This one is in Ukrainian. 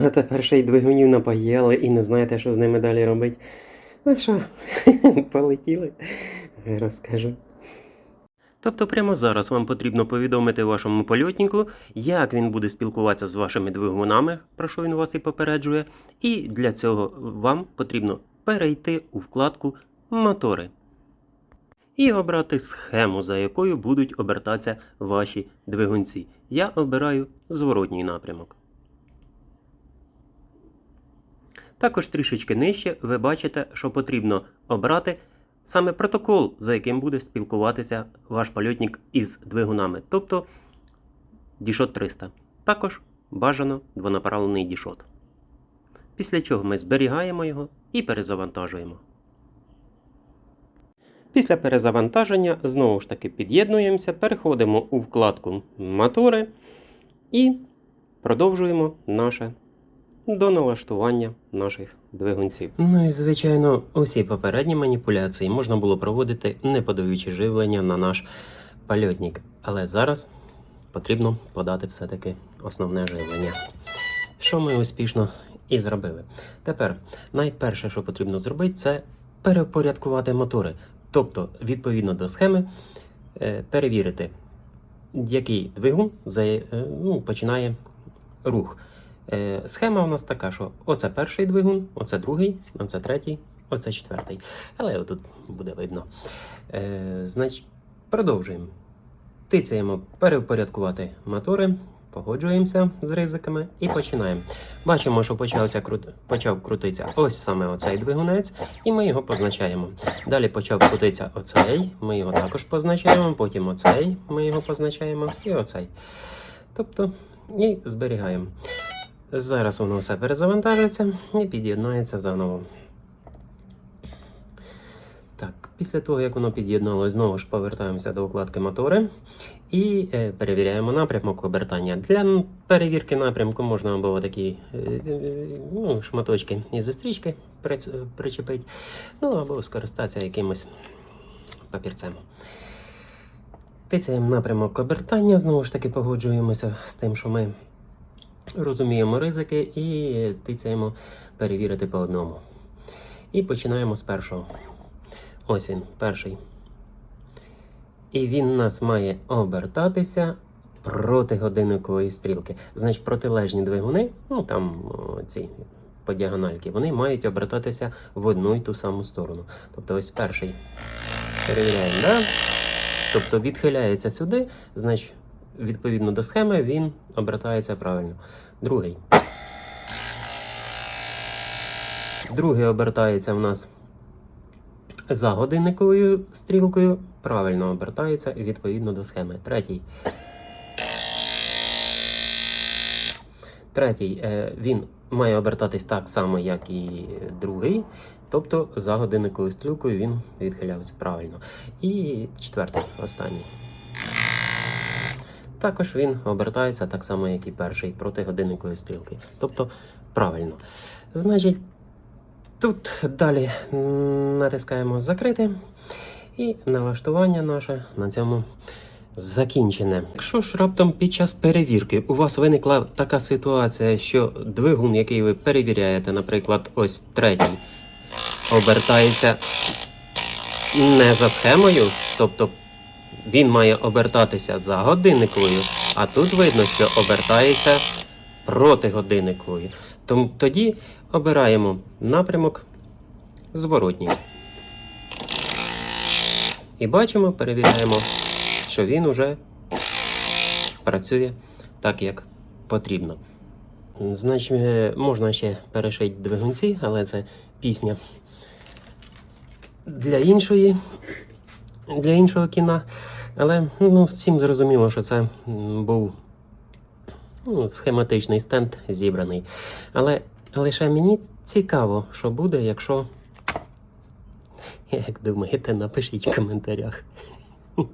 А тепер ще й двигунів напаїли і не знаєте, що з ними далі робити. Ну що, полетіли, розкажу. Тобто прямо зараз вам потрібно повідомити вашому польотнику, як він буде спілкуватися з вашими двигунами, про що він вас і попереджує. І для цього вам потрібно перейти у вкладку Мотори і обрати схему, за якою будуть обертатися ваші двигунці. Я обираю зворотній напрямок. Також трішечки нижче ви бачите, що потрібно обрати саме протокол, за яким буде спілкуватися ваш польотник із двигунами, тобто дішот 300. Також бажано двонаправлений дішот. Після чого ми зберігаємо його і перезавантажуємо. Після перезавантаження знову ж таки під'єднуємося, переходимо у вкладку Мотори і продовжуємо наше до налаштування наших двигунців. Ну і звичайно, усі попередні маніпуляції можна було проводити, не подаючи живлення на наш польотник. Але зараз потрібно подати все-таки основне живлення. Що ми успішно і зробили. Тепер найперше, що потрібно зробити, це перепорядкувати мотори. Тобто, відповідно до схеми, е, перевірити, який двигун за- е, ну, починає рух. Е, Схема у нас така, що оце перший двигун, оце другий, оце третій, оце четвертий. Але тут буде видно. Е, значить, продовжуємо. Тицяємо перепорядкувати мотори, погоджуємося з ризиками і починаємо. Бачимо, що почався крут... почав крутитися ось саме оцей двигунець, і ми його позначаємо. Далі почав крутитися оцей, ми його також позначаємо, потім оцей, ми його позначаємо, і оцей. Тобто, і зберігаємо. Зараз воно все перезавантажиться і під'єднається заново. Так, після того, як воно під'єдналось, знову ж повертаємося до вкладки мотори і е, перевіряємо напрямок обертання. Для перевірки напрямку можна або такі е, е, ну, шматочки із стрічки причепити, ну або скористатися якимось папірцем. Тицяємо напрямок обертання, знову ж таки погоджуємося з тим, що ми розуміємо ризики і тицяємо перевірити по одному. І починаємо з першого. Ось він, перший. І він нас має обертатися проти годинникової стрілки. Значить, протилежні двигуни, ну там ці по діагональки, вони мають обертатися в одну і ту саму сторону. Тобто ось перший перевіряємо, да? Тобто відхиляється сюди, значить, відповідно до схеми, він обертається правильно. Другий. Другий обертається в нас за годинниковою стрілкою. Правильно обертається відповідно до схеми. Третій. Третій. е, Він має обертатись так само, як і другий. Тобто за годинниковою стрілкою він відхилявся правильно. І четвертий, останній. Також він обертається так само, як і перший, проти годинникової стрілки. Тобто правильно. Значить, тут далі натискаємо закрити. І налаштування наше на цьому закінчене. Якщо ж раптом під час перевірки у вас виникла така ситуація, що двигун, який ви перевіряєте, наприклад, ось третій, обертається не за схемою, тобто він має обертатися за годинниковою, а тут видно, що обертається проти годинникової. Тому тоді обираємо напрямок зворотній. І бачимо, перевіряємо, що він уже працює так, як потрібно. Значить, е, можна ще перешити двигунці, але це пісня для іншої, для іншого кіна. Але ну, всім зрозуміло, що це був ну, схематичний стенд зібраний. Але лише мені цікаво, що буде, якщо. Як думаєте, напишіть в коментарях.